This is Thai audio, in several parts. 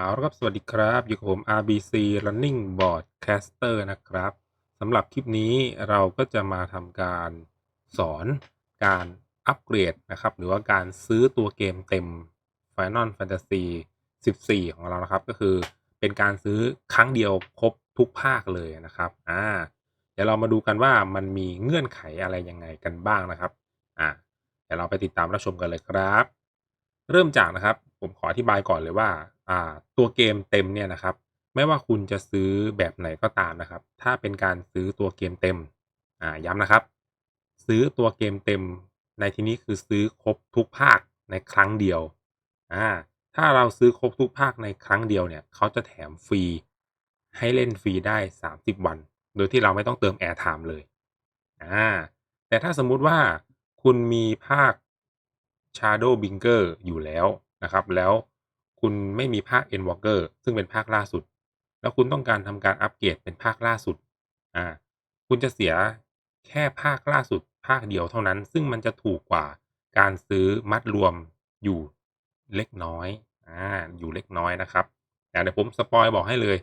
เอาละครับ สวัสดีครับ อยู่กับผม RBC Running Board Caster นะครับสำหรับคลิปนี้เราก็จะมาทำการสอนการอัปเกรดนะครับ หรือว่าการซื้อตัวเกมเต็ม Final Fantasy 14 ของเรานะครับ ก็คือเป็นการซื้อครั้งเดียวครบทุกภาคเลยนะครับอ่าเดี๋ยวเรามาดูกันว่ามันมีเงื่อนไขอะไรยังไงกันบ้างนะครับอ่าเดี๋ยวเราไปติดตามรับชมกันเลยครับ เริ่มจากนะครับ ผมขออธิบายก่อนเลยว่า ตัวเกมเต็มเนี่ยนะครับ ไม่ว่าคุณจะซื้อแบบไหนก็ตามนะครับ ถ้าเป็นการซื้อตัวเกมเต็มย้ำนะครับ ซื้อตัวเกมเต็ม ในที่นี้คือซื้อครบทุกภาคในครั้งเดียวถ้าเราซื้อครบทุกภาคในครั้งเดียวเนี่ยเขาจะแถมฟรีให้เล่นฟรีได้ 30 วัน โดยที่เราไม่ต้องเติม Airtime เลยอ่าแต่ถ้าสมมุติว่าคุณมีภาค Shadow b i n g e r อยู่แล้วนะครับ แล้ว คุณไม่มีภาค Endwalker ซึ่งเป็นภาคล่าสุด แล้วคุณต้องการทำการอัปเกรดเป็นภาคล่าสุดอ่าคุณจะเสียแค่ภาคล่าสุดภาคเดียวเท่านั้น ซึ่งมันจะถูกกว่าการซื้อมัดรวมอยู่เล็กน้อยอ่าอยู่เล็กน้อยนะครับแต่เดี๋ยวผมสปอยบอกให้เลย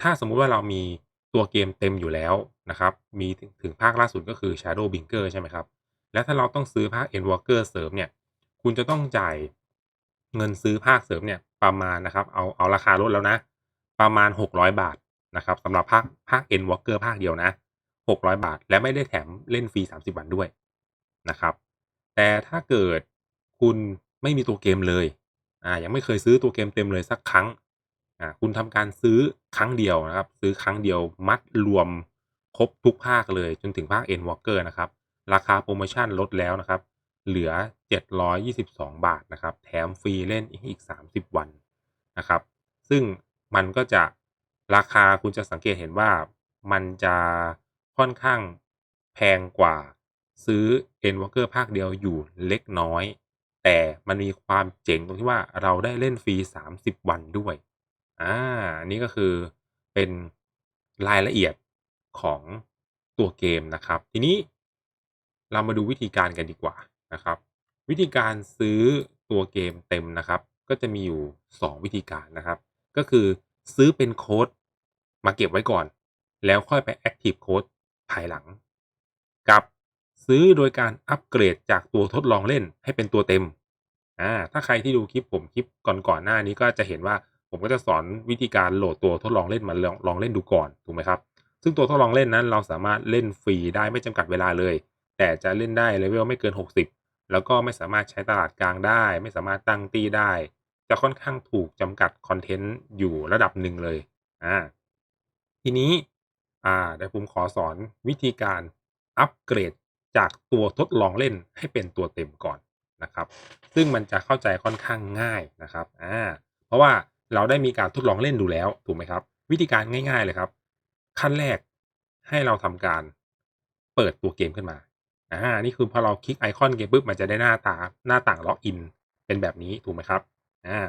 ถ้าสมมุติว่าเรามีตัวเกมเต็มอยู่แล้วนะครับ มีถึงภาคล่าสุดก็คือ Shadow Binger ใช่ไหมครับ แล้วถ้าเราต้องซื้อภาค Endwalker เสริมเนี่ย คุณจะต้องจ่าย เงินซื้อภาคเสริมเนี่ยประมาณนะครับ เอาเอาราคาลดแล้วนะ ประมาณ 600 บาทนะครับสำหรับภาคภาค Endwalker ภาคเดียวนะ 600 บาท และไม่ได้แถมเล่นฟรี 30 วันด้วยนะครับ แต่ถ้าเกิดคุณไม่มีตัวเกมเลยอ่ายังไม่เคยซื้อตัวเกมเต็มเลยสักครั้งอ่าคุณทำการซื้อครั้งเดียวนะครับ ซื้อครั้งเดียวมัดรวมครบทุกภาคเลยจนถึงภาค Endwalker นะครับ ราคาโปรโมชั่นลดแล้วนะครับ เหลือ 722 บาทนะครับ แถมฟรีเล่นอีก 30 วันนะครับ ซึ่งมันก็จะราคาคุณจะสังเกตเห็นว่ามันจะค่อนข้างแพงกว่าซื้อ Endwalker ภาคเดียวอยู่เล็กน้อย แต่มันมีความเจ๋งตรงที่ว่าเราได้เล่นฟรี 30 วันด้วย อ่าอันนี้ก็คือเป็นรายละเอียดของตัวเกมนะครับ ทีนี้เรามาดูวิธีการกันดีกว่า นะครับ วิธีการซื้อตัวเกมเต็มนะครับ ก็จะมีอยู่ 2 วิธีการนะครับ ก็คือซื้อเป็นโค้ดมาเก็บไว้ก่อน แล้วค่อยไป Active Code ภายหลัง กับซื้อโดยการอัปเกรดจากตัวทดลองเล่นให้เป็นตัวเต็มอ่าถ้าใครที่ดูคลิปผมคลิปก่อนๆหน้านี้ก็จะเห็นว่าผมก็จะสอนวิธีการโหลดตัวทดลองเล่นมาลองลองเล่นดูก่อนถูกไหมครับ ซึ่งตัวทดลองเล่นนั้นเราสามารถเล่นฟรีได้ไม่จำกัดเวลาเลย แต่จะเล่นได้เลเวลไม่เกิน 60 แล้วก็ไม่สามารถใช้ตลาดกลางได้ ไม่สามารถตั้งตีได้ จะค่อนข้างถูกจำกัดคอนเทนต์อยู่ระดับหนึ่งเลยอ่าทีนี้อ่าเดี๋ยวผมขอสอนวิธีการอัปเกรดจากตัวทดลองเล่นให้เป็นตัวเต็มก่อนนะครับ ซึ่งมันจะเข้าใจค่อนข้างง่ายนะครับอ่าเพราะว่าเราได้มีการทดลองเล่นดูแล้วถูกไหมครับ วิธีการง่าย ๆเลยครับ ขั้นแรกให้เราทำการเปิดตัวเกมขึ้นมา อ่านี่คือพอเราคลิกไอคอนเกมปุ๊บมันจะได้หน้าตาหน้าต่างล็อกอินเป็นแบบนี้ถูกไหมครับอ่า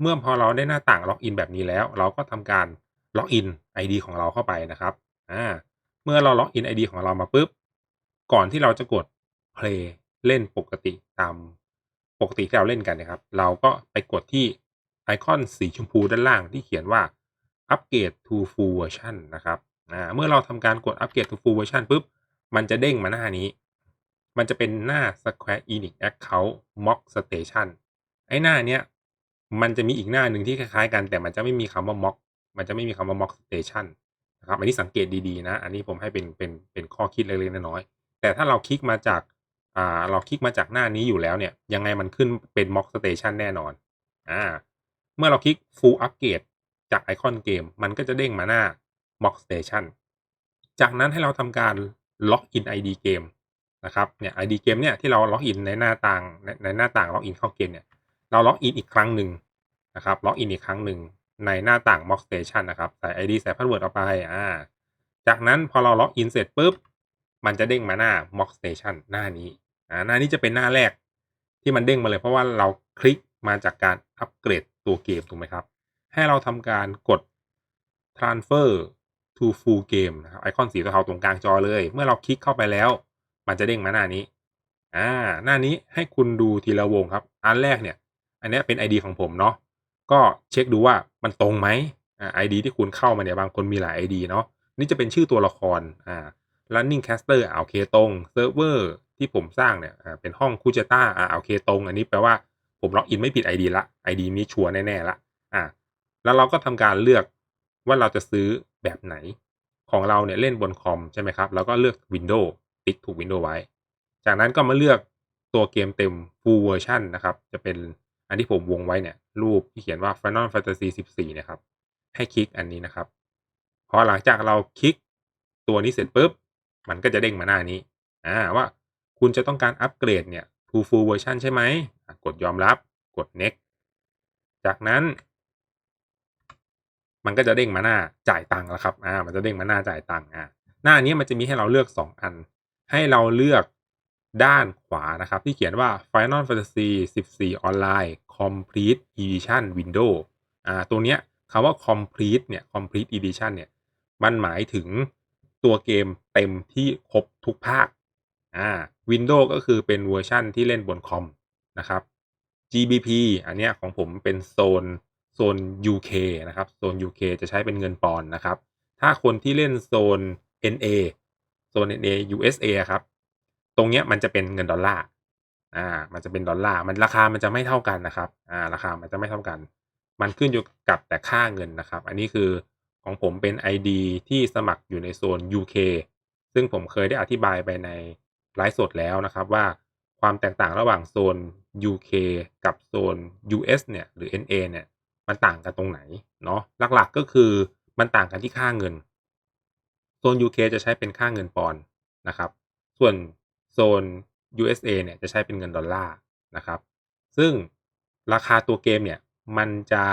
เมื่อพอเราได้หน้าต่างล็อกอินแบบนี้แล้ว เราก็ทำการล็อกอิน ID ของเราเข้าไปนะครับอ่าเมื่อเราล็อกอิน ID ของเรามาปุ๊บก่อนที่เราจะกด play เล่นปกติตามปกติที่เราเล่นกันนะครับ เราก็ไปกดที่ไอคอนสีชมพูด้านล่างที่เขียนว่าอัปเกรด to full version นะครับอ่าเมื่อเราทำการกดอัปเกรด to full version ปุ๊บ มันจะเด้งมาหน้านี้ มันจะเป็นหน้า Square Enix Account Mock Station ไอ้หน้าเนี้ยมันจะมีอีกหน้าหนึ่งที่คล้ายๆกัน แต่มันจะไม่มีคำว่า Mock มันจะไม่มีคำว่า Mock Station นะครับอันนี้สังเกตดีๆนะ อันนี้ผมให้เป็นเป็นเป็นข้อคิดเล็กๆน้อยๆแต่ถ้าเราคลิกมาจากอ่าเราคลิกมาจากหน้านี้อยู่แล้วเนี่ยยังไงมันขึ้นเป็น Mock Station แน่นอนอ่าเมื่อเราคลิก Full Upgrade จากไอคอนเกมมันก็จะเด้งมาหน้า Mock Station จากนั้นให้เราทำการล็อกอิน ID เกม นะครับเนี่ย ID เกมเนี่ยที่เราล็อกอินในหน้าต่างในในหน้าต่างล็อกอินเข้าเกมเนี่ยเราล็อกอินอีกครั้งหนึ่งนะครับล็อกอินอีกครั้งหนึ่งในหน้าต่าง Mock Station นะครับใส่ ID ใส่พาสเวิร์ดเอาไปอ่าจากนั้นพอเราล็อกอินเสร็จปุ๊บมันจะเด้งมาหน้า Mock Station หน้านี้อ่าหน้านี้จะเป็นหน้าแรกที่มันเด้งมาเลย เพราะว่าเราคลิกมาจากการอัปเกรดตัวเกมถูกไหมครับ ให้เราทำการกด transfer to full game นะครับไอคอนสีเทาตรงกลางจอเลย เมื่อเราคลิกเข้าไปแล้ว มันจะเด้งมาหน้านี้ อ่า หน้านี้ให้คุณดูทีละวงครับ อันแรกเนี่ย อันนี้เป็น ID ของผมเนาะ ก็เช็คดูว่ามันตรงไหมอ่า ID ที่คุณเข้ามาเนี่ยบางคนมีหลาย ID เนาะ นี่จะเป็นชื่อตัวละคร อ่า running caster อ่าโอเคตรงเซิร์ฟเวอร์ที่ผมสร้างเนี่ยอ่าเป็นห้องคูเจต้าอ่าโอเคตรง อันนี้แปลว่าผมล็อกอินไม่ผิด ID ละ ID นี้ชัวร์แน่ๆละ อ่า แล้วเราก็ทำการเลือกว่าเราจะซื้อแบบไหน ของเราเนี่ยเล่นบนคอมใช่ไหมครับ แล้วก็เลือก Windows ติ๊กถูก Windows ไว้ จากนั้นก็มาเลือกตัวเกมเต็ม full version นะครับ จะเป็นอันที่ผมวงไว้เนี่ย รูปที่เขียนว่า Final Fantasy 14 นะครับ ให้คลิกอันนี้นะครับ พอหลังจากเราคลิกตัวนี้เสร็จปุ๊บ มันก็จะเด้งมาหน้านี้ อ่าว่าคุณจะต้องการอัปเกรดเนี่ย to full version ใช่ไหม กดยอมรับ กด next จากนั้น มันก็จะเด้งมาหน้าจ่ายตังค์แล้วครับ อ่า มันจะเด้งมาหน้าจ่ายตังค์ อ่า หน้านี้มันจะมีให้เราเลือก 2 อัน ให้เราเลือกด้านขวานะครับ ที่เขียนว่า Final Fantasy 14 Online Complete Edition Window อ่าตัวเนี้ยคำว่า Complete เนี่ย Complete Edition เนี่ย มันหมายถึงตัวเกมเต็มที่ครบทุกภาค อ่า Windows ก็คือเป็นเวอร์ชั่นที่เล่นบนคอมนะครับ GBP อันเนี้ยของผมเป็นโซนโซน UK นะครับ โซน UK จะใช้เป็นเงินปอนด์นะครับ ถ้าคนที่เล่นโซน NA โซน NA USA ครับ ตรงเนี้ยมันจะเป็นเงินดอลลาร์ อ่า มันจะเป็นดอลลาร์ มันราคามันจะไม่เท่ากันนะครับ อ่า ราคามันจะไม่เท่ากัน มันขึ้นอยู่กับแต่ค่าเงินนะครับ อันนี้คือของผมเป็น ID ที่สมัครอยู่ในโซน UK ซึ่งผมเคยได้อธิบายไปในไลฟ์สดแล้วนะครับว่าความแตกต่างระหว่างโซน UK กับโซน US เนี่ยหรือ NA เนี่ยมันต่างกันตรงไหนเนาะหลักๆก็คือมันต่างกันที่ค่าเงิน โซน UK จะใช้เป็นค่าเงินปอนด์นะครับ ส่วนโซน USA เนี่ยจะใช้เป็นเงินดอลลาร์นะครับ ซึ่งราคาตัวเกมเนี่ยมันจะ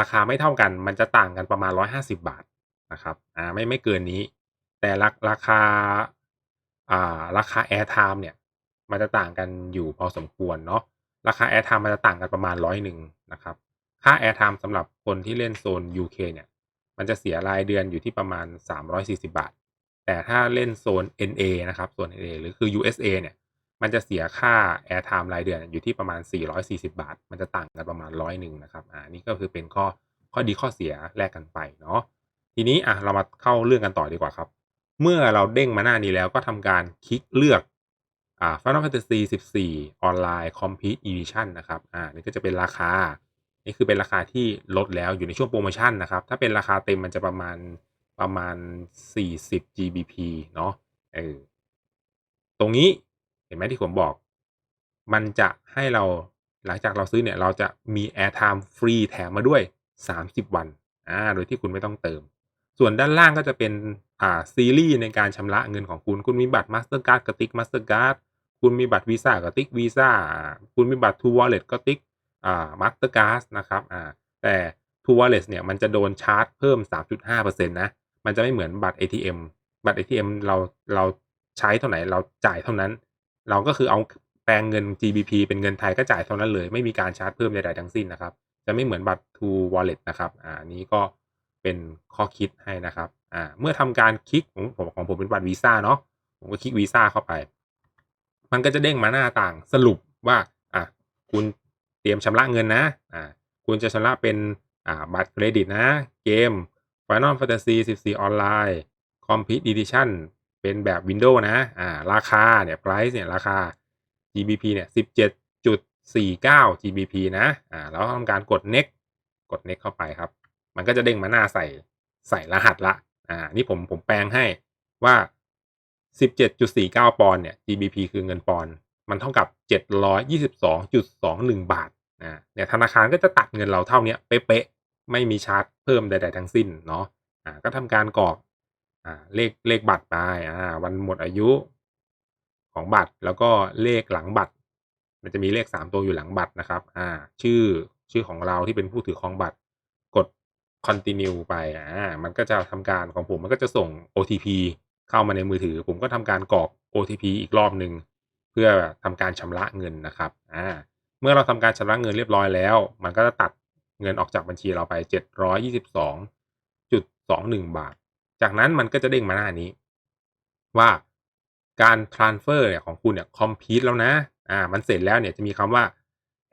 ราคาไม่เท่ากัน มันจะต่างกันประมาณ 150 บาทนะครับอ่าไม่ไม่เกินนี้ แต่ราราคาอ่าราคา Airtime เนี่ยมันจะต่างกันอยู่พอสมควรเนาะราคา Airtime มันจะต่างกันประมาณร้อยหนึ่งนะครับ ค่า Airtime สำหรับคนที่เล่นโซน UK เนี่ย มันจะเสียรายเดือนอยู่ที่ประมาณ 340 บาท แต่ถ้าเล่นโซน NA นะครับโซน NA หรือคือ USA เนี่ย มันจะเสียค่า Airtime รายเดือนอยู่ที่ประมาณ 440 บาท มันจะต่างกันประมาณร้อยหนึ่งนะครับ อ่า นี่ก็คือเป็นข้อข้อดีข้อเสียแลกกันไปเนาะ ทีนี้อะเรามาเข้าเรื่องกันต่อดีกว่าครับ เมื่อเราเด้งมาหน้านี้แล้วก็ทำการคลิกเลือกอ่า Final Fantasy 14 Online Complete Edition นะครับ อ่า นี่ก็จะเป็นราคา นี่คือเป็นราคาที่ลดแล้วอยู่ในช่วงโปรโมชั่นนะครับ ถ้าเป็นราคาเต็มมันจะประมาณประมาณ 40 GBP เนาะเออตรงนี้เห็นไหมที่ผมบอก มันจะให้เราหลังจากเราซื้อเนี่ยเราจะมี Airtime ฟรีแถมมาด้วย 30 วันอ่าโดยที่คุณไม่ต้องเติม ส่วนด้านล่างก็จะเป็นอ่าซีรีส์ในการชำระเงินของคุณ คุณมีบัตร Mastercard กับติ๊ก Mastercard คุณมีบัตร Visa กับติ๊ก Visa คุณมีบัตร True Wallet ก็ติ๊ก อ่า Mastercard นะครับอ่าแต่ True Wallet เนี่ยมันจะโดนชาร์จเพิ่ม 3.5%นะมันจะไม่เหมือนบัตร ATM บัตร ATM เราเราใช้เท่าไหร่เราจ่ายเท่านั้น เราก็คือเอาแปลงเงิน GBP เป็นเงินไทยก็จ่ายเท่านั้นเลย ไม่มีการชาร์จเพิ่มใดๆทั้งสิ้นนะครับ จะไม่เหมือนบัตร True Wallet นะครับ อ่านี้ก็เป็นข้อคิดให้นะครับ อ่า เมื่อทำการคลิกของผมของผมเป็นบัตรวีซ่าเนาะ ผมก็คลิกวีซ่าเข้าไป มันก็จะเด้งมาหน้าต่างสรุปว่า อะ คุณ รียมชำระเงินนะอ่าคุณจะชำระเป็นอ่าบัตรเครดิตนะ เกม Final Fantasy 14 Online Complete Edition เป็นแบบ Windows นะอ่าราคาเนี่ย price เนี่ย ราคา GBP เนี่ย17.49 GBP นะอ่าแล้วทำการกด next กด next เข้าไปครับ มันก็จะเด้งมาหน้าใส่ใส่รหัสละอ่านี่ผมผมแปลงให้ว่า 17.49 ปอนด์เนี่ย GBP คือเงินปอนด์มันเท่ากับ 722.21 บาท อ่าเนี่ยธนาคารก็จะตัดเงินเราเท่านี้เป๊ะๆไม่มีชาร์จเพิ่มใดๆทั้งสิ้นเนาะอ่าก็ทำการกรอกอ่าเลขเลขบัตรไปอ่าวันหมดอายุของบัตรแล้วก็เลขหลังบัตร มันจะมีเลข3ตัวอยู่หลังบัตรนะครับอ่าชื่อชื่อของเราที่เป็นผู้ถือครองบัตรกด continue ไปอ่ามันก็จะทำการของผมมันก็จะส่ง OTP เข้ามาในมือถือ ผมก็ทำการกรอก OTP อีกรอบหนึ่งเพื่อทำการชำระเงินนะครับอ่า เมื่อเราทำการชำระเงินเรียบร้อยแล้ว มันก็จะตัดเงินออกจากบัญชีเราไป 722.21 บาท จากนั้นมันก็จะเด้งมาหน้านี้ ว่าการ transfer เนี่ยของคุณเนี่ย complete แล้วนะ อ่า มันเสร็จแล้วเนี่ยจะมีคำว่า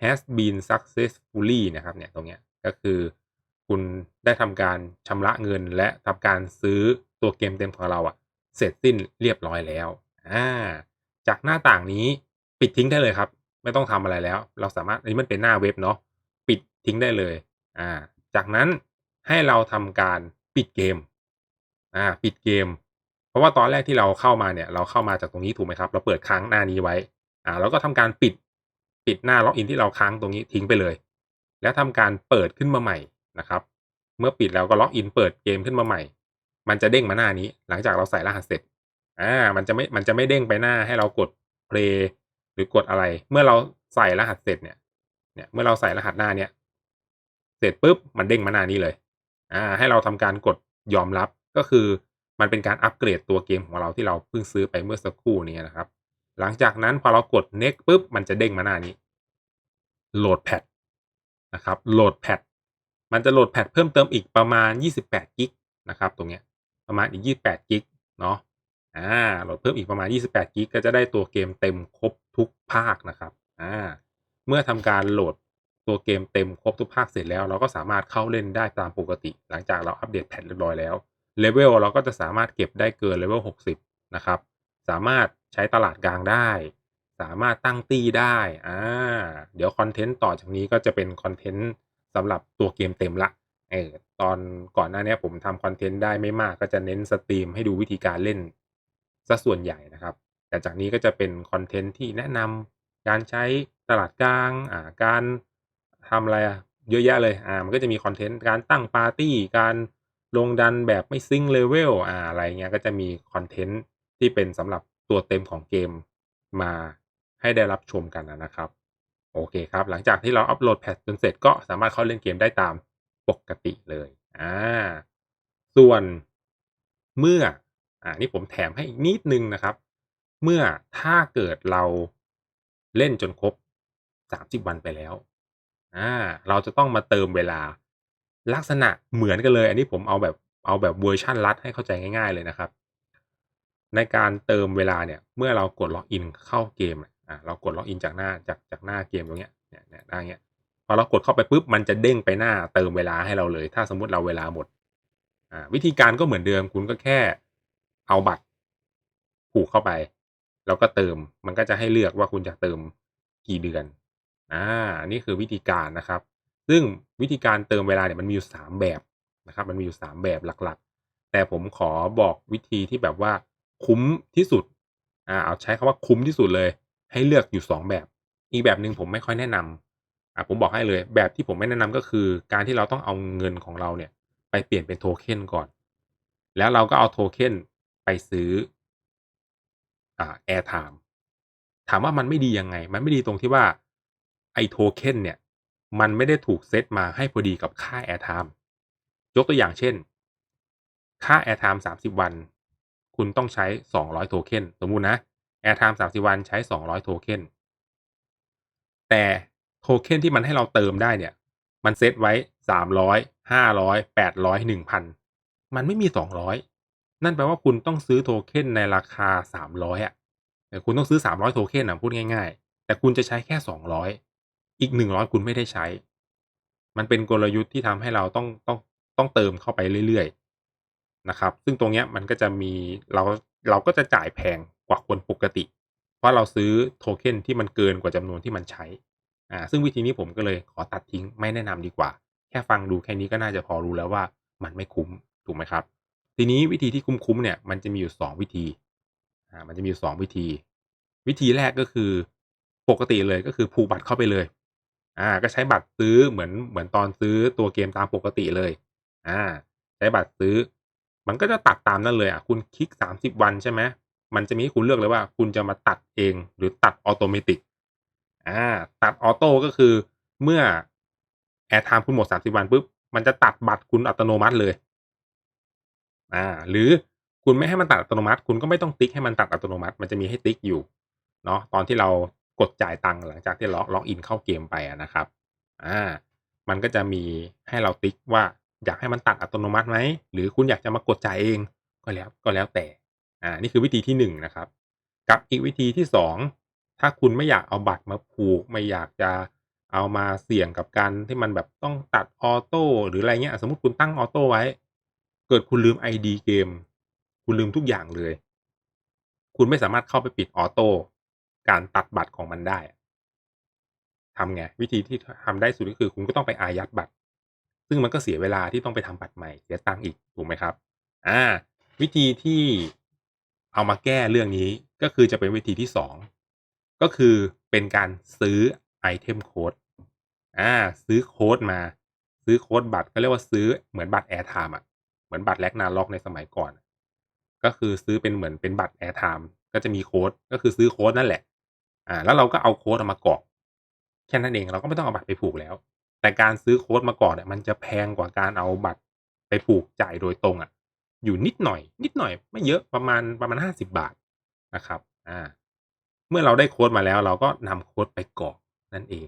has been successfully นะครับเนี่ยตรงเนี้ยก็คือคุณได้ทำการชำระเงินและทำการซื้อตัวเกมเต็มของเราอะเสร็จสิ้นเรียบร้อยแล้ว อ่า จากหน้าต่างนี้ปิดทิ้งได้เลยครับ ไม่ต้องทำอะไรแล้ว เราสามารถอันนี้มันเป็นหน้าเว็บเนาะปิดทิ้งได้เลยอ่าจากนั้นให้เราทำการปิดเกมอ่าปิดเกม เพราะว่าตอนแรกที่เราเข้ามาเนี่ย เราเข้ามาจากตรงนี้ถูกไหมครับ เราเปิดค้างหน้านี้ไว้อ่าแล้วก็ทำการปิดปิดหน้าล็อกอินที่เราค้างตรงนี้ทิ้งไปเลย แล้วทำการเปิดขึ้นมาใหม่นะครับ เมื่อปิดแล้วก็ล็อกอินเปิดเกมขึ้นมาใหม่ มันจะเด้งมาหน้านี้ หลังจากเราใส่รหัสเสร็จอ่ามันจะไม่มันจะไม่เด้งไปหน้าให้เรากด play หรือกดอะไร เมื่อเราใส่รหัสเสร็จเนี่ย เนี่ย เมื่อเราใส่รหัสหน้าเนี่ย เสร็จปุ๊บ มันเด้งมาหน้านี้เลย อ่า ให้เราทำการกดยอมรับ ก็คือมันเป็นการอัปเกรดตัวเกมของเราที่เราเพิ่งซื้อไปเมื่อสักครู่นี้นะครับ หลังจากนั้นพอเรากด next ปุ๊บ มันจะเด้งมาหน้านี้ โหลดแพทนะครับ โหลดแพท มันจะโหลดแพทเพิ่มเติมอีกประมาณ 28 กิกนะครับ ตรงเนี้ย ประมาณอีก 28 กิก เนาะ อ่าโหลดเพิ่มอีกประมาณ 28 กิกก็จะได้ตัวเกมเต็มครบทุกภาคนะครับอ่าเมื่อทำการโหลดตัวเกมเต็มครบทุกภาคเสร็จแล้ว เราก็สามารถเข้าเล่นได้ตามปกติ หลังจากเราอัปเดตแพทเรียบร้อยแล้วเลเวลเราก็จะสามารถเก็บได้เกินเลเวล60 นะครับ สามารถใช้ตลาดกลางได้ สามารถตั้งตี้ได้อ่าเดี๋ยวคอนเทนต์ต่อจากนี้ก็จะเป็นคอนเทนต์สำหรับตัวเกมเต็มละเออตอนก่อนหน้านี้ผมทำคอนเทนต์ได้ไม่มากก็จะเน้นสตรีมให้ดูวิธีการเล่น ซะส่วนใหญ่นะครับ แต่จากนี้ก็จะเป็นคอนเทนต์ที่แนะนำการใช้ตลาดกลางอ่าการทำอะไรอะเยอะแยะเลยอ่ามันก็จะมีคอนเทนต์การตั้งปาร์ตี้การลงดันแบบไม่ซิงเลเวลอ่าอะไรเงี้ยก็จะมีคอนเทนต์ที่เป็นสำหรับตัวเต็มของเกมมาให้ได้รับชมกันนะครับ โอเคครับ หลังจากที่เราอัปโหลดแพทจนเสร็จก็สามารถเข้าเล่นเกมได้ตามปกติเลยอ่าส่วนเมื่อ อ่านี่ผมแถมให้อีกนิดนึงนะครับ เมื่อถ้าเกิดเราเล่นจนครบ 30 วันไปแล้วอ่าเราจะต้องมาเติมเวลาลักษณะเหมือนกันเลย อันนี้ผมเอาแบบเอาแบบเวอร์ชันรัดให้เข้าใจง่าย ๆเลยนะครับ ในการเติมเวลาเนี่ย เมื่อเรากดล็อกอินเข้าเกมอ่าเรากดล็อกอินจากหน้าจากจากหน้าเกมตรงเนี้ยเนี่ยเนี่ยหน้าเนี้ยพอเรากดเข้าไปปุ๊บมันจะเด้งไปหน้าเติมเวลาให้เราเลย ถ้าสมมุติเราเวลาหมดอ่าวิธีการก็เหมือนเดิมคุณก็แค่ เอาบัตรผูกเข้าไป แล้วก็เติมมันก็จะให้เลือกว่าคุณจะเติมกี่เดือนอ่านนี้คือวิธีการนะครับ ซึ่งวิธีการเติมเวลาเนี่ยมันมีอยู่ 3 แบบนะครับ มันมีอยู่ 3 แบบหลักๆ แต่ผมขอบอกวิธีที่แบบว่าคุ้มที่สุดอ่าเอาใช้คำว่าคุ้มที่สุดเลย ให้เลือกอยู่ 2 แบบ อีกแบบหนึ่งผมไม่ค่อยแนะนำอ่าผมบอกให้เลย แบบที่ผมไม่แนะนำก็คือ การที่เราต้องเอาเงินของเราเนี่ย ไปเปลี่ยนเป็นโทเค็นก่อน แล้วเราก็เอาโทเค็น ไปซื้ออ่าแอร์ไทม์ถามว่ามันไม่ดียังไง มันไม่ดีตรงที่ว่าไอ้โทเค็นเนี่ย มันไม่ได้ถูกเซตมาให้พอดีกับค่าแอร์ไทม์ยกตัวอย่างเช่น ค่าแอร์ไทม์30วัน คุณต้องใช้200โทเค็นสมมุตินะแอร์ไทม์30วันใช้200โทเค็นแต่โทเค็นที่มันให้เราเติมได้เนี่ย มันเซตไว้300 500 800 1,000มันไม่มี200 นั่นแปลว่าคุณต้องซื้อโทเค็นในราคา 300อะเออคุณต้องซื้อ 300 โทเค็นอะพูดง่าย ๆ แต่คุณจะใช้แค่ 200 อีก 100 คุณไม่ได้ใช้ มันเป็นกลยุทธ์ที่ทำให้เราต้องต้องต้องเติมเข้าไปเรื่อยๆนะครับ ซึ่งตรงเนี้ยมันก็จะมีเราเราก็จะจ่ายแพงกว่าคนปกติ เพราะเราซื้อโทเค็นที่มันเกินกว่าจำนวนที่มันใช้อ่าซึ่งวิธีนี้ผมก็เลยขอตัดทิ้งไม่แนะนำดีกว่า แค่ฟังดูแค่นี้ก็น่าจะพอรู้แล้วว่ามันไม่คุ้มถูกไหมครับ ทีนี้วิธีที่คุ้มๆเนี่ยมันจะมีอยู่ 2 วิธีอ่ามันจะมีอยู่ 2 วิธี วิธีแรกก็คือปกติเลยก็คือผูกบัตรเข้าไปเลย อ่า ก็ใช้บัตรซื้อเหมือนเหมือนตอนซื้อตัวเกมตามปกติเลย อ่า ใช้บัตรซื้อ มันก็จะตัดตามนั้นเลยอะคุณคลิก 30 วันใช่ไหมมันจะมีให้คุณเลือกเลยว่า คุณจะมาตัดเองหรือตัดออโตเมติกอ่า ตัดออโต้ก็คือเมื่อแอร์ไทม์คุณหมด 30 วันปุ๊บมันจะตัดบัตรคุณอัตโนมัติเลย อ่าหรือคุณไม่ให้มันตัดอัตโนมัติ คุณก็ไม่ต้องติ๊กให้มันตัดอัตโนมัติ มันจะมีให้ติ๊กอยู่เนาะตอนที่เรากดจ่ายตังค์หลังจากที่ล็อกล็อกอินเข้าเกมไปะนะครับอ่ามันก็จะมีให้เราติ๊กว่าอยากให้มันตัดอัตโนมัติไหมหรือคุณอยากจะมากดจ่ายเองก็แล้วก็แล้วแต่อ่านี่คือวิธีที่1นนะครับ กับอีกวิธีที่ 2 ถ้าคุณไม่อยากเอาบัตรมาผูก ไม่อยากจะเอามาเสี่ยงกับการที่มันแบบต้องตัดออโต้หรืออะไรเงี้ยสมมติคุณตั้งออโต้ไว้ เกิดคุณลืม ID เกม คุณลืมทุกอย่างเลย คุณไม่สามารถเข้าไปปิดออโต้การตัดบัตรของมันได้ทำไงวิธีที่ทำได้สุดก็คือ คุณก็ต้องไปอายัดบัตร ซึ่งมันก็เสียเวลาที่ต้องไปทำบัตรใหม่เสียตังค์อีกถูกไหมครับ อ่า วิธีที่เอามาแก้เรื่องนี้ก็คือจะเป็นวิธีที่สองก็คือเป็นการซื้อไอเทมโค้ดอ่า ซื้อโค้ดมา ซื้อโค้ดบัตรก็เรียกว่าซื้อเหมือนบัตรแอร์ไทม์อะ เหมือนบัตรแลกนาล็อกในสมัยก่อน ก็คือซื้อเป็นเหมือนเป็นบัตรแอร์ไทม์ก็จะมีโค้ดก็คือซื้อโค้ดนั่นแหละ อ่า แล้วเราก็เอาโค้ดออกมากรอกแค่นั้นเองเราก็ไม่ต้องเอาบัตรไปผูกแล้ว แต่การซื้อโค้ดมากรอกเนี่ยมันจะแพงกว่าการเอาบัตรไปผูกจ่ายโดยตรงอะ อยู่นิดหน่อย นิดหน่อย ไม่เยอะประมาณประมาณห้าสิบบาทนะครับ อ่า เมื่อเราได้โค้ดมาแล้ว เราก็นำโค้ดไปกรอกนั่นเอง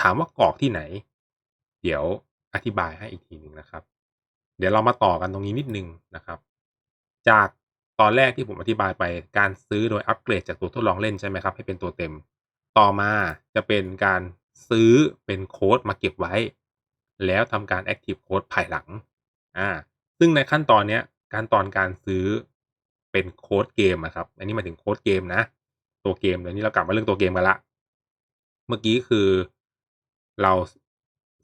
ถามว่ากรอกที่ไหน เดี๋ยวอธิบายให้อีกทีหนึ่งนะครับ เดี๋ยวเรามาต่อกันตรงนี้นิดนึงนะครับ จากตอนแรกที่ผมอธิบายไปการซื้อโดยอัปเกรดจากตัวทดลองเล่นใช่ไหมครับ ให้เป็นตัวเต็ม ต่อมาจะเป็นการซื้อเป็นโค้ดมาเก็บไว้ แล้วทำการ Active Code ภายหลังอ่าซึ่งในขั้นตอนเนี้ยการตอนการซื้อเป็นโค้ดเกมอะครับ อันนี้มาถึงโค้ดเกมนะ ตัวเกมเดี๋ยวนี้เรากลับมาเรื่องตัวเกมกันละ เมื่อกี้คือเรา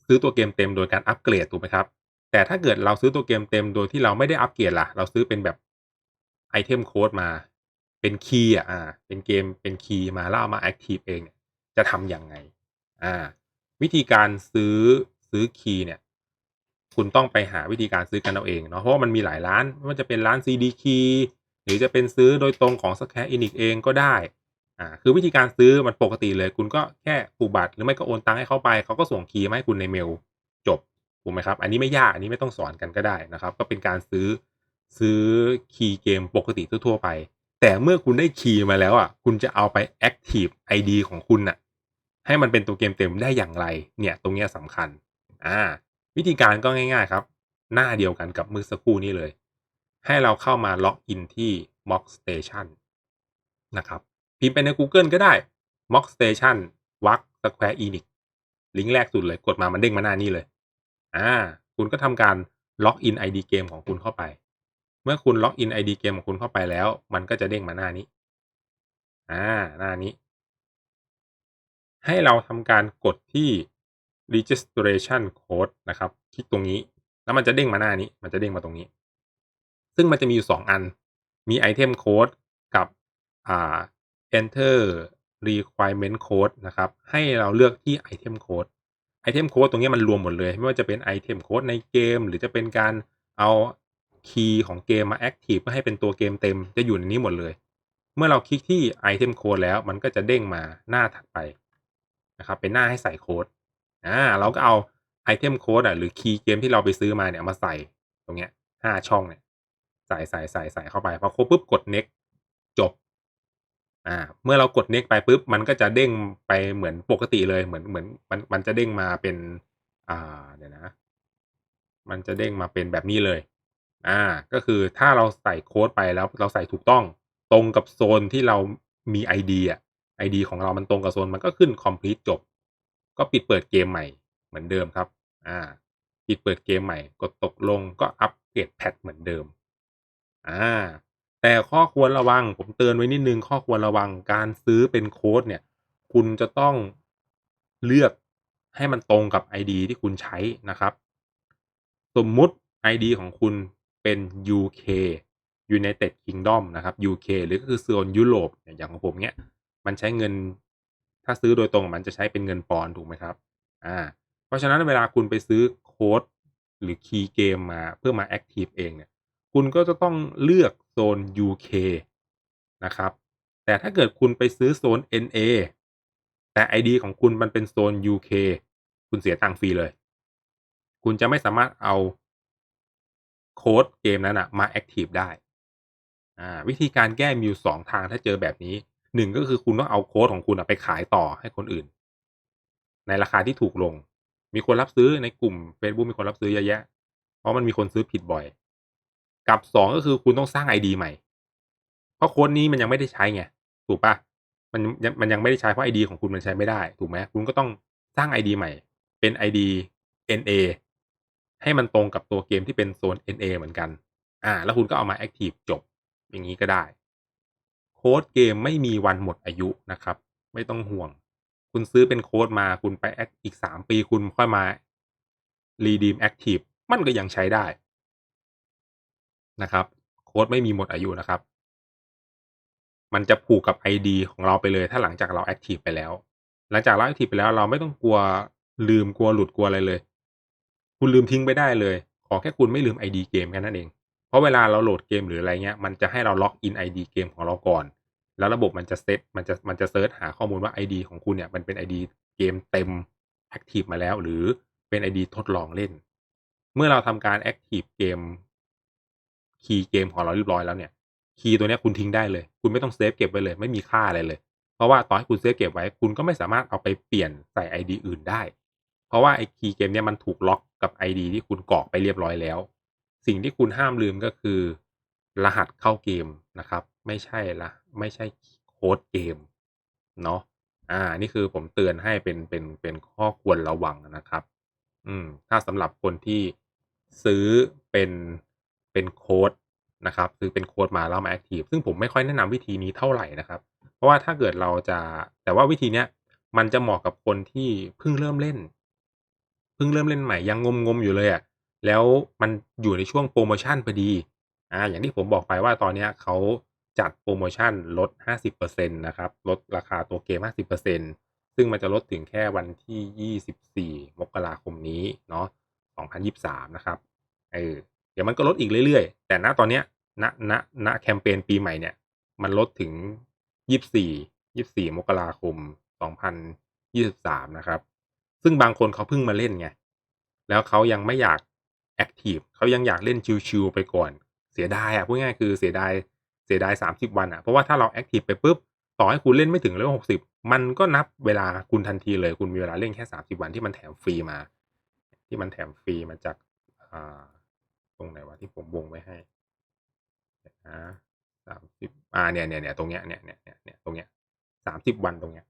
ซื้อตัวเกมเต็มโดยการอัปเกรดถูกไหมครับ แต่ถ้าเกิดเราซื้อตัวเกมเต็มโดยที่เราไม่ได้อัปเกรดล่ะ เราซื้อเป็นแบบไอเทมโค้ดมา เป็นคีย์อะอ่าเป็นเกมเป็นคีย์มาแล้วเอามาแอคทีฟเองจะทำยังไง อ่า วิธีการซื้อซื้อคีย์เนี่ย คุณต้องไปหาวิธีการซื้อกันเอาเองเนาะเพราะว่ามันมีหลายร้านไม่ว่าจะเป็นร้าน CD Key หรือจะเป็นซื้อโดยตรงของ Square Enix เองก็ได้อ่าคือวิธีการซื้อมันปกติเลย คุณก็แค่ผูกบัตรหรือไม่ก็โอนตังค์ให้เขาไป เขาก็ส่งคีย์มาให้คุณในเมลจบ ถูกไหมครับ อันนี้ไม่ยากอันนี้ไม่ต้องสอนกันก็ได้นะครับ ก็เป็นการซื้อซื้อคีย์เกมปกติทั่วๆไป แต่เมื่อคุณได้คีย์มาแล้วอะคุณจะเอาไป Active ID ของคุณน่ะให้มันเป็นตัวเกมเต็มได้อย่างไร เนี่ยตรงเนี้ยสำคัญอ่าวิธีการก็ง่าย ๆครับ หน้าเดียวกันกับมือสักครู่นี้เลย ให้เราเข้ามาล็อกอินที่ Mock Station นะครับพิมพ์ไปใน Google ก็ได้ Mock Station วัก Square Enix ลิงก์แรกสุดเลยกดมามันเด้งมาหน้านี้เลย อ่าคุณก็ทำการล็อกอิน ID เกมของคุณเข้าไป เมื่อคุณล็อกอิน ID เกมของคุณเข้าไปแล้ว มันก็จะเด้งมาหน้านี้ อ่า หน้านี้ ให้เราทำการกดที่ registration code นะครับ คลิกตรงนี้ แล้วมันจะเด้งมาหน้านี้ มันจะเด้งมาตรงนี้ ซึ่งมันจะมีอยู่ 2 อัน มี item code กับ อ่า enter requirement code นะครับ ให้เราเลือกที่ item code item code ตรงนี้มันรวมหมดเลย ไม่ว่าจะเป็น item code ในเกม หรือจะเป็นการเอาคีย์ของเกมมา active เพื่อให้เป็นตัวเกมเต็มจะอยู่ในนี้หมดเลย เมื่อเราคลิกที่ item code แล้วมันก็จะเด้งมาหน้าถัดไปนะครับเป็นหน้าให้ใส่โค้ดอ่าเราก็เอาไอเทมโค้ดอะหรือคีย์เกมที่เราไปซื้อมาเนี่ยมาใส่ตรงเนี้ยห้าช่องเนี่ยใส่ใส่ใส่ใส่เข้าไปพอครบปุ๊บกด next อ่า เมื่อเรากด next ไปปุ๊บ มันก็จะเด้งไปเหมือนปกติเลย เหมือนเหมือนมันมันจะเด้งมาเป็น อ่า เดี๋ยวนะ มันจะเด้งมาเป็นแบบนี้เลย อ่า ก็คือถ้าเราใส่โค้ดไปแล้วเราใส่ถูกต้อง ตรงกับโซนที่เรามี ID อะ ID ของเรามันตรงกับโซน มันก็ขึ้น complete จบ ก็ปิดเปิดเกมใหม่เหมือนเดิมครับ อ่า ปิดเปิดเกมใหม่ กดตกลงก็อัปเกรดแพทเหมือนเดิม อ่า แต่ข้อควรระวัง ผมเตือนไว้นิดนึงข้อควรระวังการซื้อเป็นโค้ดเนี่ย คุณจะต้องเลือกให้มันตรงกับ ID ที่คุณใช้นะครับ สมมุติ ID ของคุณเป็น UK United Kingdom นะครับ UK หรือก็คือโซนยุโรปอย่างของผมเนี้ย มันใช้เงิน ถ้าซื้อโดยตรงมันจะใช้เป็นเงินปอนถูกไหมครับ อ่า เพราะฉะนั้นเวลาคุณไปซื้อโค้ดหรือคีย์เกมมาเพื่อมาแอคทีฟเองเนี่ย คุณก็จะต้องเลือกโซน UK นะครับ แต่ถ้าเกิดคุณไปซื้อโซน NA แต่ ID ของคุณมันเป็นโซน UK คุณเสียตังค์ฟรีเลย คุณจะไม่สามารถเอาโค้ดเกมนั้นนะมาแอคทีฟได้วิธีการแก้มีอยู่สองทางถ้าเจอแบบนี้หนึ่งก็คือคุณต้องเอาโค้ดของคุณไปขายต่อให้คนอื่น ในราคาที่ถูกลง มีคนรับซื้อในกลุ่ม Facebook มีคนรับซื้อเยอะแยะ เพราะมันมีคนซื้อผิดบ่อย กับสองก็คือคุณต้องสร้าง ID ใหม่ เพราะโค้ดนี้มันยังไม่ได้ใช้ไงถูกปะมันมันยังไม่ได้ใช้เพราะ ID ของคุณมันใช้ไม่ได้ ถูกไหมคุณก็ต้องสร้างตั้ง ID ใหม่ เป็น ID NA ให้มันตรงกับตัวเกมที่เป็นโซน NA เหมือนกัน อ่า แล้วคุณก็เอามา Active จบ อย่างนี้ก็ได้ โค้ดเกมไม่มีวันหมดอายุนะครับ ไม่ต้องห่วง คุณซื้อเป็นโค้ดมาคุณไป Act อีกสามปีคุณค่อยมา Redeem Active มันก็ยังใช้ได้ นะครับ โค้ดไม่มีหมดอายุนะครับ มันจะผูกกับ ID ของเราไปเลย ถ้าหลังจากเรา Active ไปแล้ว หลังจากเรา Active ไปแล้วเราไม่ต้องกลัวลืมกลัวหลุดกลัวอะไรเลย คุณลืมทิ้งไปได้เลย ขอแค่คุณไม่ลืม ID เกมแค่นั้นเอง เพราะเวลาเราโหลดเกมหรืออะไรเงี้ย มันจะให้เราล็อกอิน ID เกมของเราก่อน แล้วระบบมันจะเซตมันจะมันจะเซิร์ชหาข้อมูลว่า ID ของคุณเนี่ยมันเป็น ID เกมเต็ม Active มาแล้วหรือเป็น ID ทดลองเล่น เมื่อเราทำการ Active เกม คีย์เกมของเราเรียบร้อยแล้วเนี่ยคีย์ตัวนี้คุณทิ้งได้เลย คุณไม่ต้องเซฟเก็บไว้เลย ไม่มีค่าอะไรเลย เพราะว่าต่อให้คุณเซฟเก็บไว้ คุณก็ไม่สามารถเอาไปเปลี่ยนใส่ ID อื่นได้ เพราะว่าไอ้คีย์เกมเนี่ยมันถูกล็อกกับ ID ที่คุณกรอกไปเรียบร้อยแล้ว สิ่งที่คุณห้ามลืมก็คือ รหัสเข้าเกมนะครับ ไม่ใช่ละไม่ใช่โค้ดเกมเนาะอ่า นี่คือผมเตือนให้เป็นเป็นเป็นข้อควรระวังนะครับ อืม ถ้าสำหรับคนที่ซื้อเป็น เป็นโค้ดนะครับซื้อเป็นโค้ดมาแล้วมา Active ซึ่งผมไม่ค่อยแนะนำวิธีนี้เท่าไหร่นะครับ เพราะว่าถ้าเกิดเราจะแต่ว่าวิธีเนี้ยมันจะเหมาะกับคนที่เพิ่งเริ่มเล่น เพิ่งเริ่มเล่นใหม่ยังงมๆอยู่เลยอะแล้วมันอยู่ในช่วงโพรโมชั่นพอดีอ่าอย่างที่ผมบอกไปว่าตอนเนี้ยเขาจัดโพรโมชั่นลด 50%นะครับลดราคาตัวเกม 50%ซึ่งมันจะลดถึงแค่วันที่ 24 มกราคมนี้เนาะ2023 นะครับเออ เดี๋ยวมันก็ลดอีกเรื่อยๆ แต่ณตอนเนี้ยณณณแคมเพนปีใหม่เนี่ย มันลดถึง24 24มกราคม2023นยี่สิบสามนะครับ ซึ่งบางคนเขาเพิ่งมาเล่นไง แล้วเขายังไม่อยาก Active เขายังอยากเล่นชิลๆไปก่อน เสียดายอะพูดง่ายๆคือเสียดายเสียดาย30วันอะเพราะว่าถ้าเรา Active ไปปุ๊บ ต่อให้คุณเล่นไม่ถึง level 60มันก็นับเวลาคุณทันทีเลย คุณมีเวลาเล่นแค่30วันที่มันแถมฟรีมา ที่มันแถมฟรีมาจากอ่า ตรงไหนวะที่ผมวงไว้ให้เดี๋ยวนะ30อ่าเนี่ยๆๆตรงเนี้ยเนี่ยๆๆๆตรงเนี้ย30วันตรงเนี้ย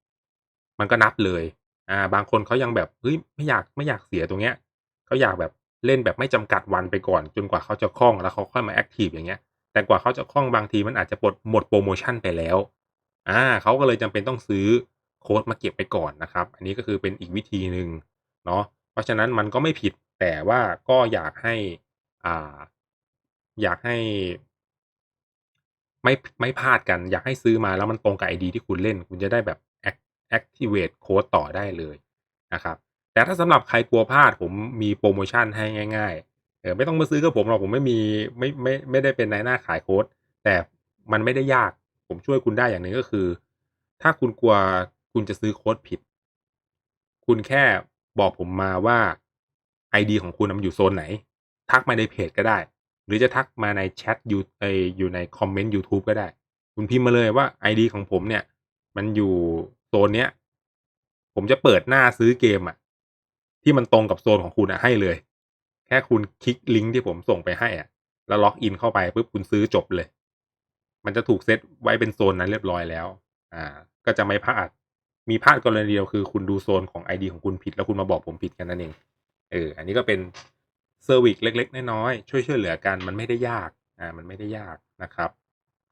มันก็นับเลย อ่า บางคนเขายังแบบเฮ้ยไม่อยากไม่อยากเสียตรงเนี้ยเขาอยากแบบเล่นแบบไม่จำกัดวันไปก่อน จนกว่าเขาจะคล่องแล้วเขาค่อยมา Active อย่างเงี้ย แต่กว่าเขาจะคล่องบางทีมันอาจจะปลดหมดโพรโมชั่นไปแล้ว อ่าเขาก็เลยจำเป็นต้องซื้อโค้ดมาเก็บไปก่อนนะครับ อันนี้ก็คือเป็นอีกวิธีหนึ่งเนาะเพราะฉะนั้นมันก็ไม่ผิดแต่ว่าก็อยากให้ อ่า อยากให้ ไม่ไม่พลาดกัน อยากให้ซื้อมาแล้วมันตรงกับ ID ที่คุณเล่น คุณจะได้แบบแอ็กแอ็กทิเวตโค้ดต่อได้เลยนะครับ แต่ถ้าสำหรับใครกลัวพลาดผมมีโพรโมชั่นให้ง่าย ๆ เออไม่ต้องมาซื้อกับผมหรอกผมไม่มีไม่ไม่ไม่ได้เป็นนายหน้าขายโค้ด แต่มันไม่ได้ยากผมช่วยคุณได้อย่างหนึ่งก็คือ ถ้าคุณกลัวคุณจะซื้อโค้ดผิด คุณแค่บอกผมมาว่า ID ของคุณมันอยู่โซนไหน ทักมาในเพจก็ได้ หรือจะทักมาในแชตยูไออยู่ในคอมเมนต์ยูทูบก็ได้ คุณพิมพ์มาเลยว่า ID ของผมเนี่ย มันอยู่โซนเนี้ย ผมจะเปิดหน้าซื้อเกมอะที่มันตรงกับโซนของคุณอะให้เลย แค่คุณคลิกลิงก์ที่ผมส่งไปให้อะแล้วล็อกอินเข้าไปปุ๊บคุณซื้อจบเลย มันจะถูกเซตไว้เป็นโซนนั้นเรียบร้อยแล้ว อ่า ก็จะไม่พลาดมีพลาดกรณีเดียวคือคุณดูโซนของ ID ของคุณผิดแล้วคุณมาบอกผมผิดแค่นั้นเอง เออ อันนี้ก็เป็น เซอร์วิสเล็ก ๆ น้อยๆช่วยๆเหลือกันมันไม่ได้ยากอ่ามันไม่ได้ยากนะครับ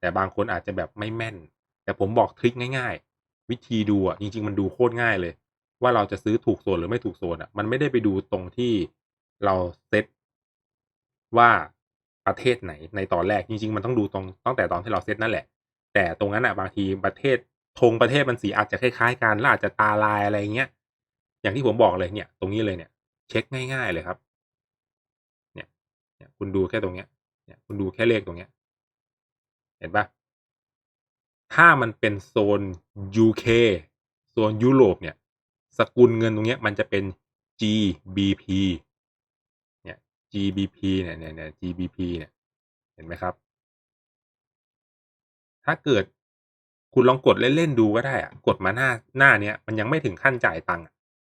แต่บางคนอาจจะแบบไม่แม่น แต่ผมบอกทริกง่าย ๆ วิธีดูอะจริง ๆ มันดูโคตรง่ายเลย ว่าเราจะซื้อถูกโซนหรือไม่ถูกโซนอะมันไม่ได้ไปดูตรงที่เราเซตว่าประเทศไหนในตอนแรกจริง ๆ มันต้องดูตรงตั้งแต่ตอนที่เราเซตนั่นแหละ แต่ตรงนั้นน่ะบางทีประเทศธงประเทศมันสีอาจจะคล้ายๆกันแล้วอาจจะตาลายอะไรเงี้ยอย่างที่ผมบอกเลยเนี่ย ตรงนี้เลยเนี่ย เช็กง่าย ๆ เลยครับ เนี่ยคุณดูแค่ตรงเนี้ยเนี่ยคุณดูแค่เลขตรงเนี้ย เห็นปล่า?ถ้ามันเป็นโซน UK โซนยุโรปเนี่ย สกุลเงินตรงเนี้ยมันจะเป็น GBP เนี่ย GBP เนี่ยเนี่ยๆ GBP เนี่ย เห็นไหมครับ?ถ้าเกิดคุณลองกดเล่นๆดูก็ได้อะกดมาหน้าหน้าเนี้ยมันยังไม่ถึงขั้นจ่ายตังค์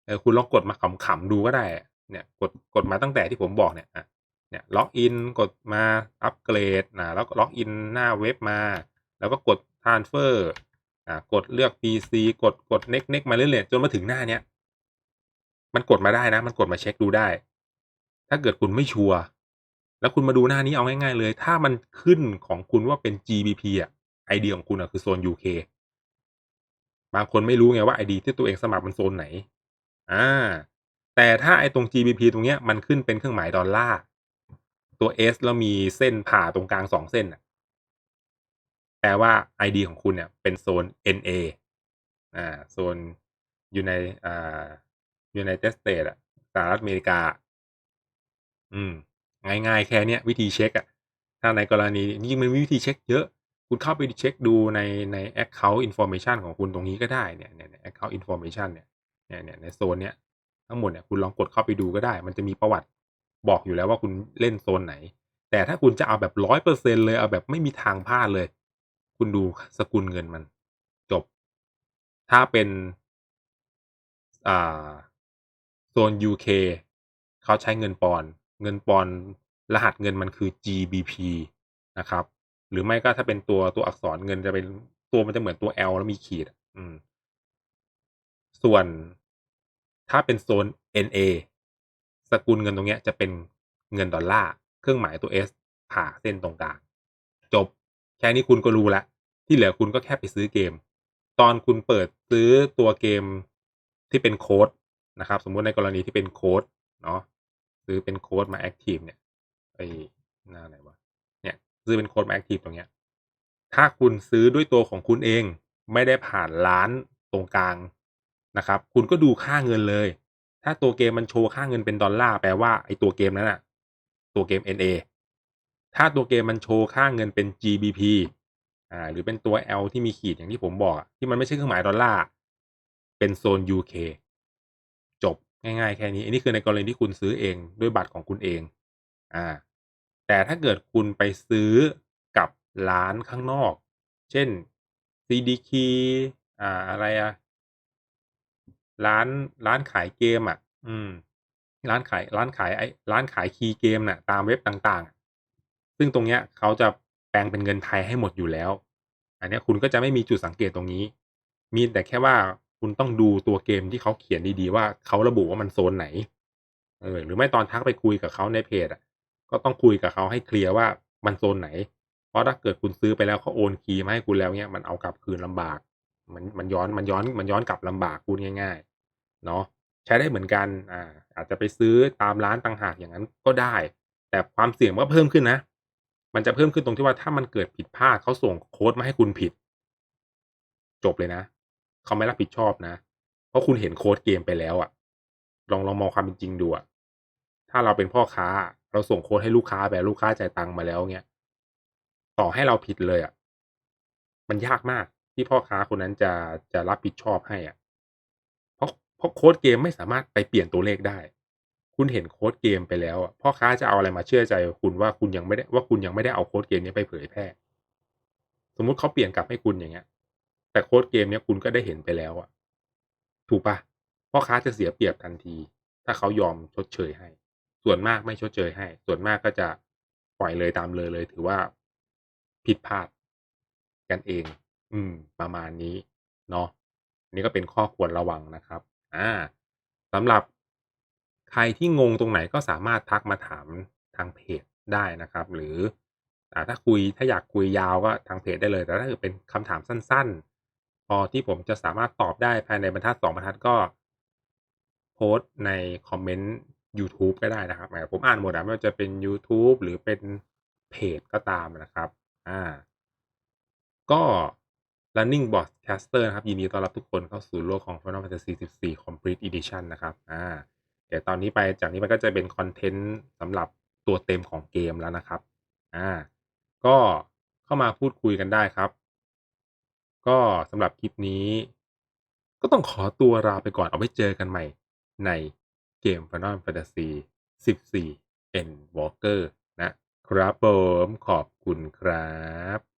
เออคุณลองกดมาขำๆดูก็ได้อะเนี่ย กดกดมาตั้งแต่ที่ผมบอกเนี่ยอะ เนี่ยล็อกอินกดมาอัปเกรดอ่าแล้วก็ล็อกอินหน้าเว็บมา แล้วก็กดทรานสเฟอร์อ่ากดเลือก PC กดกด next next มาเรื่อยๆจนมาถึงหน้าเนี้ยมันกดมาได้นะ มันกดมาเช็คดูได้ ถ้าเกิดคุณไม่ชัวร์แล้วคุณมาดูหน้านี้เอาง่ายๆเลย ถ้ามันขึ้นของคุณว่าเป็น GBP อะไอเดียของคุณอะคือโซน UK บางคนไม่รู้ไงว่าไอดีที่ตัวเองสมัครมันโซนไหน อ่า แต่ถ้าไอตรง GBP ตรงเนี้ยมันขึ้นเป็นเครื่องหมายดอลลาร์ ตัว S แล้วมีเส้นผ่าตรงกลางสองเส้นแปลว่า ID ของคุณเนี่ย เป็นโซน NA อ่าโซนอยู่ในอ่า United States อะสหรัฐอเมริกา อืม ง่ายๆ แค่เนี้ย วิธีเช็คอะถ้าในกรณีนี้มันมีวิธีเช็คเยอะ คุณเข้าไปเช็คดูในใน account information ของคุณตรงนี้ก็ได้เนี่ยเนี่ย account information เนี่ยเนี่ยเนี่ยในโซนเนี้ยทั้งหมดเนี่ยคุณลองกดเข้าไปดูก็ได้ มันจะมีประวัติ บอกอยู่แล้วว่าคุณเล่นโซนไหน แต่ถ้าคุณจะเอาแบบร้อยเปอร์เซ็นเลยเอาแบบไม่มีทางพลาดเลย คุณดูสกุลเงินมัน จบ ถ้าเป็นอ่าโซน UK เขาใช้เงินปอนด์เงินปอนด์รหัสเงินมันคือ GBP นะครับ หรือไม่ก็ถ้าเป็นตัวตัวอักษรเงินจะเป็นตัวมันจะเหมือนตัว L แล้วมีขีด อืม ส่วนถ้าเป็นโซน NA สกุลเงินตรงเนี้ยจะเป็นเงินดอลลาร์เครื่องหมายตัว S ผ่าเส้นตรงกลางจบแค่นี้คุณก็รู้ละ ที่เหลือคุณก็แค่ไปซื้อเกม ตอนคุณเปิดซื้อตัวเกมที่เป็นโค้ดนะครับ สมมุติในกรณีที่เป็นโค้ดเนาะซื้อเป็นโค้ดมาแอคทีฟเนี่ยไอหน้าไหนวะเนี่ยซื้อเป็นโค้ดมาแอคทีฟตรงเนี้ยถ้าคุณซื้อด้วยตัวของคุณเอง ไม่ได้ผ่านร้านตรงกลางนะครับ คุณก็ดูค่าเงินเลย ถ้าตัวเกมมันโชว์ค่าเงินเป็นดอลลาร์แปลว่าไอตัวเกมนั้นอะตัวเกม NA ถ้าตัวเกมมันโชว์ค่าเงินเป็น GBP อ่าหรือเป็นตัว L ที่มีขีดอย่างที่ผมบอก ที่มันไม่ใช่เครื่องหมายดอลลาร์เป็นโซน UK จบง่ายๆแค่นี้ อันนี้คือในกรณีที่คุณซื้อเองด้วยบัตรของคุณเองอ่าแต่ถ้าเกิดคุณไปซื้อกับร้านข้างนอก เช่น CDK อ่าอะไรอะ ร้านร้านขายเกมอะ อืม ร้านขายร้านขายไอร้านขายคีย์เกมน่ะ ตามเว็บต่างๆ ซึ่งตรงเนี้ยเขาจะแปลงเป็นเงินไทยให้หมดอยู่แล้ว อันนี้คุณก็จะไม่มีจุดสังเกตตรงนี้ มีแต่แค่ว่าคุณต้องดูตัวเกมที่เขาเขียนดีๆว่าเขาระบุว่ามันโซนไหน เออ หรือไม่ตอนทักไปคุยกับเขาในเพจอะก็ต้องคุยกับเขาให้เคลียร์ว่ามันโซนไหน เพราะถ้าเกิดคุณซื้อไปแล้วเขาโอนคีย์มาให้คุณแล้วเนี้ยมันเอากลับคืนลำบาก มันมันย้อนมันย้อนมันย้อนกลับลำบากพูดง่าย ๆ เนาะใช้ได้เหมือนกันอ่าอาจจะไปซื้อตามร้านต่างหากอย่างนั้นก็ได้ แต่ความเสี่ยงมันก็เพิ่มขึ้นนะ มันจะเพิ่มขึ้นตรงที่ว่าถ้ามันเกิดผิดพลาดเขาส่งโค้ดมาให้คุณผิด จบเลยนะเขาไม่รับผิดชอบนะ เพราะคุณเห็นโค้ดเกมไปแล้วอะลองลองมองความเป็นจริงดูอะถ้าเราเป็นพ่อค้า เราส่งโค้ดให้ลูกค้าไปลูกค้าจ่ายตังค์มาแล้วเงี้ยต่อให้เราผิดเลยอะมันยากมาก ที่พ่อค้าคนนั้นจะจะรับผิดชอบให้อะเพราะเพราะโค้ดเกมไม่สามารถไปเปลี่ยนตัวเลขได้ คุณเห็นโค้ดเกมไปแล้วอะพ่อค้าจะเอาอะไรมาเชื่อใจคุณว่าคุณยังไม่ได้ว่าคุณยังไม่ได้เอาโค้ดเกมนี้ไปเผยแพร่ สมมุติเขาเปลี่ยนกลับให้คุณอย่างเงี้ย แต่โค้ดเกมเนี้ยคุณก็ได้เห็นไปแล้วอะ ถูกปะพ่อค้าจะเสียเปรียบทันที ถ้าเขายอมชดเชยให้ ส่วนมากไม่ชดเชยให้ ส่วนมากก็จะปล่อยเลยตามเลยเลย ถือว่าผิดพลาดกันเอง อืม ประมาณนี้ เนาะนี่ก็เป็นข้อควรระวังนะครับ อ่า สำหรับ ใครที่งงตรงไหนก็สามารถทักมาถามทางเพจได้นะครับ หรือ อ่า ถ้าคุย ถ้าอยากคุยยาวก็ทางเพจได้เลย แต่ถ้าเกิดเป็นคำถามสั้น ๆ พอที่ผมจะสามารถตอบได้ภายในบรรทัดสองบรรทัดก็ โพสต์ในคอมเมนต์ YouTube ก็ได้นะครับผมอ่านหมดอะไม่ว่าจะเป็น YouTube หรือเป็นเพจก็ตามนะครับ อ่า ก็ Running Board Caster นะครับ ยินดีต้อนรับทุกคนเข้าสู่โลกของ Final Fantasy 14 Complete Edition นะครับอ่าเดี๋ยวตอนนี้ไปจากนี้มันก็จะเป็นคอนเทนต์สำหรับตัวเต็มของเกมแล้วนะครับอ่าก็เข้ามาพูดคุยกันได้ครับ ก็สำหรับคลิปนี้ ก็ต้องขอตัวลาไปก่อนเอาไว้เจอกันใหม่ในเกม Final Fantasy 14 Endwalker นะครับผมขอบคุณครับ